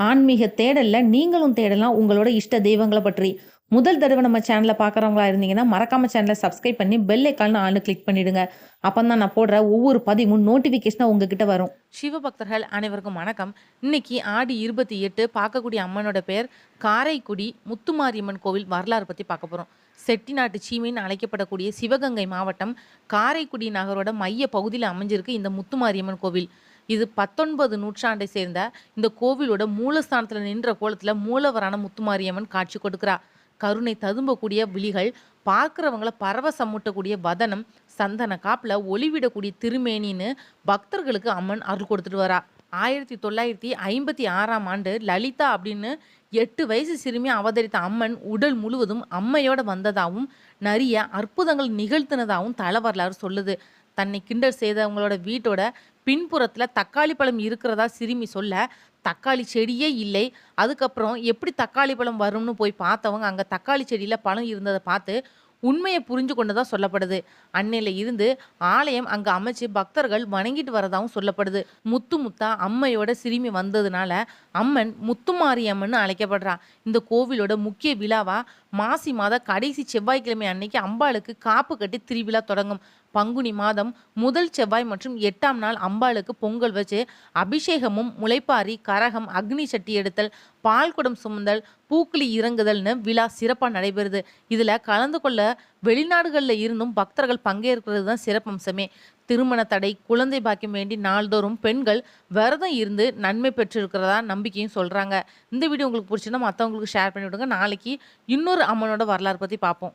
ஆன்மீக தேடல்ல நீங்களும் தேடலாம் உங்களோட இஷ்ட தெய்வங்களை பற்றி. முதல் தடவை நம்ம சேனலில் பார்க்குறவங்களா இருந்தீங்கன்னா, மறக்காம சேனலை சப்ஸ்கிரைப் பண்ணி பெல் ஐகான் ஆல்னு கிளிக் பண்ணிடுங்க. அப்பதான் நான் போடுற ஒவ்வொரு பதிவும் நோட்டிஃபிகேஷனாக உங்ககிட்ட வரும். சிவபக்தர்கள் அனைவருக்கும் வணக்கம் இன்னைக்கு ஆடி இருபத்தி எட்டு பார்க்கக்கூடிய அம்மனோட பேர் காரைக்குடி முத்துமாரியம்மன் கோவில் வரலாறு பற்றி பார்க்க போகிறோம் செட்டிநாட்டு சீமைன்னு அழைக்கப்படக்கூடிய சிவகங்கை மாவட்டம் காரைக்குடி நகரோட மைய பகுதியில் அமைஞ்சிருக்கு இந்த முத்துமாரியம்மன் கோவில் இது பத்தொன்பது நூற்றாண்டை சேர்ந்த இந்த கோவிலோட மூலஸ்தானத்தில் நின்ற கோலத்தில் மூலவரான முத்துமாரியம்மன் காட்சி கொடுக்கிறா கருணை ததும்பக்கூடிய விழிகள் பார்க்குறவங்கள பரவசமூட்டக்கூடிய வதனம் சந்தன காப்பில் ஒளிவிடக்கூடிய திருமேனின்னு பக்தர்களுக்கு அம்மன் அருள் கொடுத்துட்டு வரா. ஆயிரத்தி தொள்ளாயிரத்தி ஐம்பத்தி ஆறாம் ஆண்டு லலிதா அப்படின்னு எட்டு வயசு சிறுமி அவதரித்த அம்மன் உடல் முழுவதும் அம்மையோட வந்ததாகவும் நிறைய அற்புதங்கள் நிகழ்த்தினதாகவும் தல வரலாறு சொல்லுது. தன்னை கிண்டல் செய்தவங்களோட வீட்டோட பின்புறத்தில் தக்காளி பழம் இருக்கிறதா சிறுமி சொல்ல தக்காளி செடியே இல்லை. அதுக்கப்புறம் எப்படி தக்காளி பழம் வரும்னு போய் பார்த்தவங்க அங்கே தக்காளி செடியில் பழம் இருந்ததை பார்த்து உண்மையை புரிஞ்சு கொண்டதா சொல்லப்படுது. அன்னையில் இருந்து ஆலயம் அங்கே அமைச்சு பக்தர்கள் வணங்கிட்டு வரதாகவும் சொல்லப்படுது. முத்து முத்தா அம்மையோட சிறுமி வந்ததுனால அம்மன் முத்துமாரியம்மன் அழைக்கப்படுறா இந்த கோவிலோட முக்கிய விழாவா மாசி மாத கடைசி செவ்வாய்க்கிழமை அன்னைக்கு அம்பாளுக்கு காப்பு கட்டி திருவிழா தொடங்கும். பங்குனி மாதம் முதல் செவ்வாய் மற்றும் எட்டாம் நாள் அம்பாளுக்கு பொங்கல் வச்சு அபிஷேகமும் முளைப்பாரி கரகம் அக்னி சட்டி எடுத்தல் பால் குடம் சுமந்தல் பூக்குழி இறங்குதல்னு விழா சிறப்பாக நடைபெறுது. இதில் கலந்து கொள்ள வெளிநாடுகளில் இருந்தும் பக்தர்கள் பங்கேற்கிறது தான் சிறப்பம்சமே திருமண தடை குழந்தை பாக்கியம் வேண்டி நாள்தோறும் பெண்கள் விரதம் இருந்து நன்மை பெற்றிருக்கிறதா நம்பிக்கையும் சொல்கிறாங்க இந்த வீடியோ உங்களுக்கு பிடிச்சிருந்தா மற்றவங்களுக்கு ஷேர் பண்ணி விடுங்க நாளைக்கு இன்னொரு அம்மனோட வரலாறு பற்றி பார்ப்போம்.